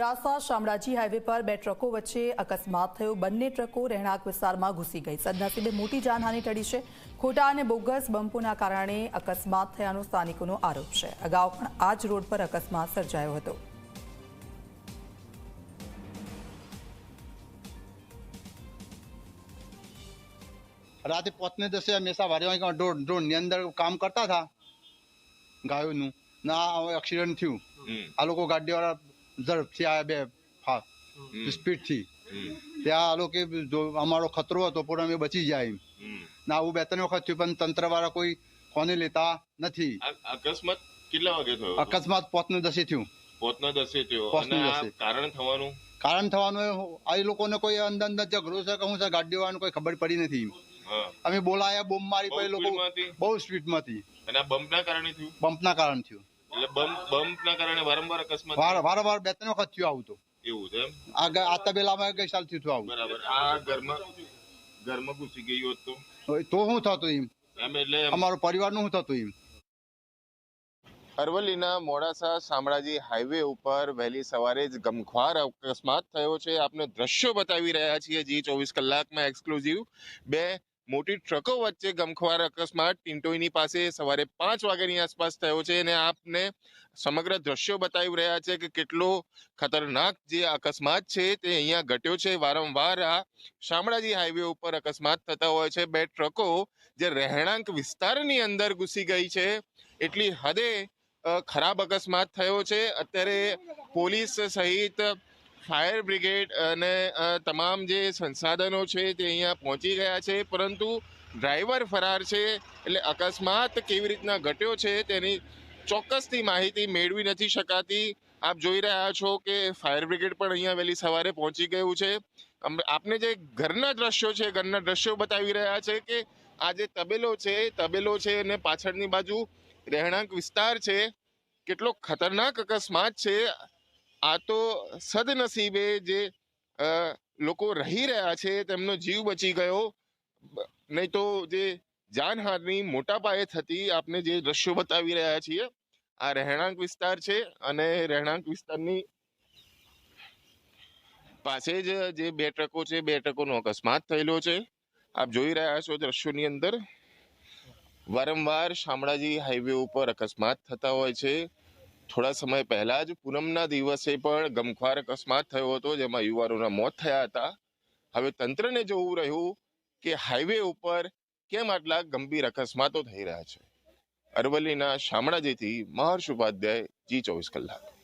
Modasa Shamlaji highway પર બે ટ્રકો વચ્ચે અકસ્માત થયો. બંને ટ્રકો રહેણાંક વિસ્તારમાં ઘૂસી ગઈ. સદનસીબે મોટી જાનહાની ટળી છે. ખોટા અને બોગસ બમ્પોના કારણે અકસ્માત થયાનો સ્થાનિકોનો આરોપ છે. અગાઉ પણ આ જ રોડ પર અકસ્માત સર્જાયો હતો. રાતે પોતને દસે હંમેશા વારે ડ્રોન ડ્રોનની અંદર કામ કરતા હતા ગાયોનું. ના હવે એક્સિડન્ટ થયું. આ લોકો ગાડીવાળા ઝડપથી આ બે સ્પીડથી ત્યાં આ લોકો જો અમારો ખતરો હતો પણ અમે બચી જાય ના આવું બે ત્રણ વખત થયું પણ તંત્રવાળા કોઈ કોને લેતા નથી. અકસ્માત કેટલા વાગે થયો અકસ્માત પોતને દસે થયું. પોતને દસે થયો. કારણ થવાનું? કારણ થવાનું આ લોકોને કોઈ અંદર અંદર ઝઘડો છે કે હું છે ગાડીવાળાને કોઈ ખબર પડી નથી અમે બોલાયા બોમ્બ મારી પછી લોકો બહુ સ્પીડમાં હતી. અને બમ્પના કારણે થયું? બમ્પના કારણ થયું. એટલે બમ્પ બમ્પના કારણે વારંવાર અકસ્માત વાર વારંવાર બે ત્રણ વખત થયું આવું તો. એવું છે એમ? આ ગ- આ તબેલામાં ગઈ સાલ થયું હતું આવું. બરાબર. આ ઘરમાં ઘરમાં ઘૂસી ગયું હોત તો? શું થતું એમ? એમ એટલે એમ. અમારો પરિવારનું શું થતું એમ? અરવલ્લીના મોડાસા શામળાજી હાઈવે ઉપર વહેલી સવારે જ ગમખ્વાર અકસ્માત થયો છે. આપને દ્રશ્યો બતાવી રહ્યા છીએ જી ચોવીસ કલાકમાં એક્સક્લુઝિવ બે મોટી ટ્રકો વચ્ચે ગમખ્વાર અકસ્માત ટિન્ટોઈની પાસે સવારે પાંચ વાગ્યાની આસપાસ થયો છે અને આપને સમગ્ર દ્રશ્યો બતાવી રહ્યા છે કે કેટલો ખતરનાક જે અકસ્માત છે તે અહીંયા ઘટ્યો છે. વારંવાર આ શામળાજી હાઈવે ઉપર અકસ્માત થતા હોય છે. બે ટ્રકો જે રહેણાંક વિસ્તારની અંદર ઘૂસી ગઈ છે. એટલી હદે ખરાબ અકસ્માત થયો છે. અત્યારે પોલીસ સહિત ફાયર બ્રિગેડ અને તમામ જે સંસાધનો છે તે અહીંયા પહોંચી ગયા છે. પરંતુ ડ્રાઈવર ફરાર છે એટલે અકસ્માત કેવી રીતના ઘટ્યો છે તેની ચોક્કસથી માહિતી મેળવી નથી શકાતી. આપ જોઈ રહ્યા છો કે ફાયર બ્રિગેડ પણ અહીંયા વહેલી સવારે પહોંચી ગયું છે. આપને જે ઘરના દ્રશ્યો છે, ઘરના દ્રશ્યો બતાવી રહ્યા છે કે આ જે તબેલો છે તબેલો છે અને પાછળની બાજુ રહેણાંક વિસ્તાર છે. કેટલો ખતરનાક અકસ્માત છે. આ તો સદનસીબે જે લોકો રહી રહ્યા છે, તેમનો જીવ બચી ગયો. નહીં તો જે જાનહાની મોટા પાયે થતી આપને જે દ્રશ્યો બતાવી રહ્યા છીએ, આ રહેણાંક વિસ્તાર છે અને રહેણાંક વિસ્તારની પાસે જ જે બે ટ્રકો છે, બે ટ્રકોનો અકસ્માત થયેલો છે. આપ જોઈ રહ્યા છો દ્રશ્યોની અંદર. વારંવાર શામળાજી હાઈવે ઉપર અકસ્માત થતા હોય છે. થોડા સમય પહેલા જ પૂનમના દિવસે પણ ગમખ્વાર અકસ્માત થયો હતો, જેમાં યુવાનોના મોત થયા હતા. હવે તંત્રને જોવું રહ્યું કે હાઈવે ઉપર કેમ આટલા ગંભીર અકસ્માતો થઈ રહ્યા છે. અરવલ્લીના શામળાજીથી મહર્ષ ઉપાધ્યાય જી ચોવીસ કલાક.